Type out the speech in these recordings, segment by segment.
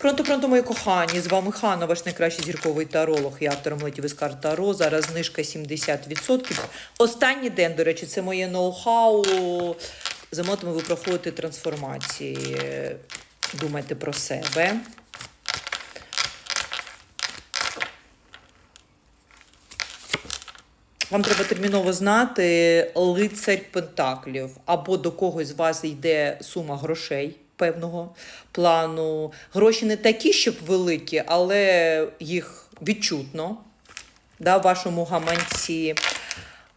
Пронто, пронто, мої кохані, з вами Хана, ваш найкращий зірковий таролог і автор амулетів із карт Таро. Зараз знижка 70%. Останній день, до речі, це моє ноу-хау. З амотами ви проходите трансформації. Думайте про себе. Вам треба терміново знати лицарь Пентаклів, або до когось з вас йде сума грошей певного плану. Гроші не такі, щоб великі, але їх відчутно да, в вашому гаманці.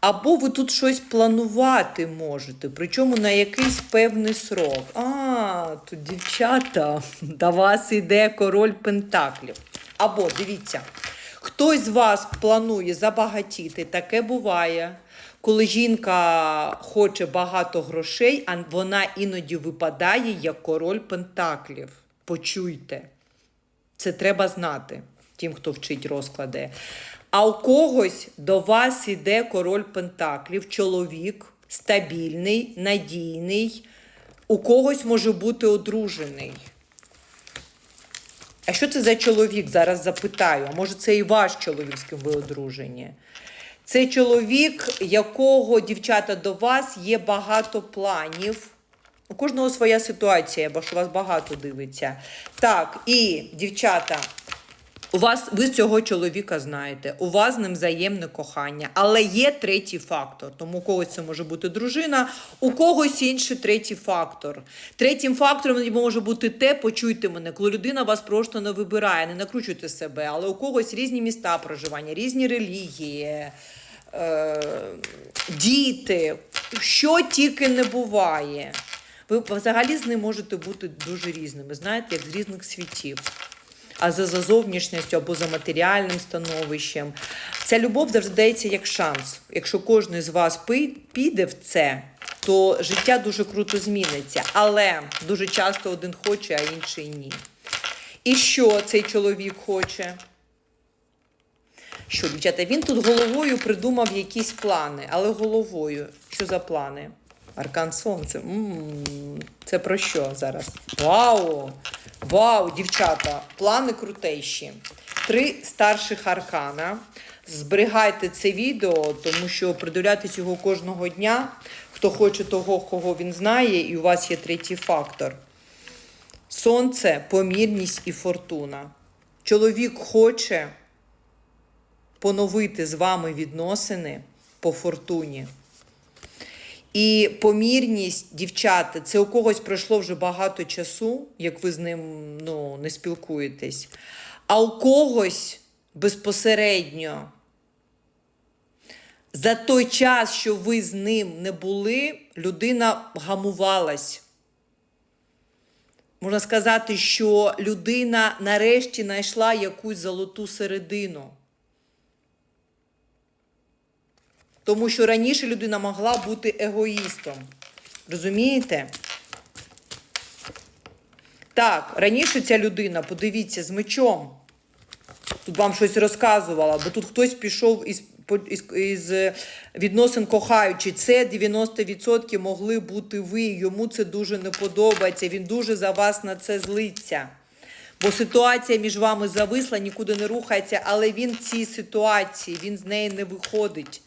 Або ви тут щось планувати можете, причому на якийсь певний срок. А, тут дівчата, до вас йде король Пентаклів. Або дивіться, хтось з вас планує забагатіти, таке буває. Коли жінка хоче багато грошей, а вона іноді випадає як король Пентаклів. Почуйте. Це треба знати тим, хто вчить розклади. А у когось до вас іде король Пентаклів, чоловік стабільний, надійний, у когось може бути одружений. А що це за чоловік? Зараз запитаю. А може, це і ваш чоловік, з ким ви одружені? Це чоловік, якого дівчата до вас є багато планів. У кожного своя ситуація, бо що вас багато дивиться. Так, і дівчата, у вас ви цього чоловіка знаєте, у вас з ним взаємне кохання, але є третій фактор. Тому у когось це може бути дружина, у когось інший третій фактор. Третім фактором може бути те, почуйте мене, коли людина вас просто не вибирає, не накручуйте себе, але у когось різні міста проживання, різні релігії. Е, діти, що тільки не буває. Ви взагалі з ним можете бути дуже різними, знаєте, як з різних світів. А за, за зовнішністю або за матеріальним становищем. Ця любов завжди дається як шанс. Якщо кожен з вас піде в це, то життя дуже круто зміниться. Але дуже часто один хоче, а інший ні. І що цей чоловік хоче? Що, дівчата, він тут головою придумав якісь плани, але головою. Що за плани? Аркан Сонце. м це про що зараз? Вау! Вау, дівчата! Плани крутейші. Три старших аркана. Зберігайте це відео, тому що придивлятись його кожного дня. Хто хоче того, кого він знає, і у вас є третій фактор. Сонце, помірність і фортуна. Чоловік хоче поновити з вами відносини по фортуні. І помірність, дівчата, це у когось пройшло вже багато часу, як ви з ним ну, не спілкуєтесь. А у когось безпосередньо за той час, що ви з ним не були, людина гамувалась. Можна сказати, що людина нарешті знайшла якусь золоту середину. Тому що раніше людина могла бути егоїстом. Розумієте? Так, раніше ця людина, подивіться, з мечом. Тут вам щось розказувала, бо тут хтось пішов із, із, із відносин кохаючи. Це 90% могли бути ви. Йому це дуже не подобається. Він дуже за вас на це злиться. Бо ситуація між вами зависла, нікуди не рухається, але він в цій ситуації, він з неї не виходить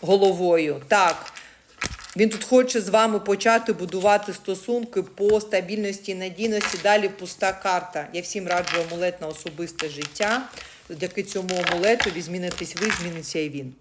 головою. Так. Він тут хоче з вами почати будувати стосунки по стабільності і надійності. Далі пуста карта. Я всім раджу амулет на особисте життя. Завдяки цьому амулету ви ви, зміниться і він.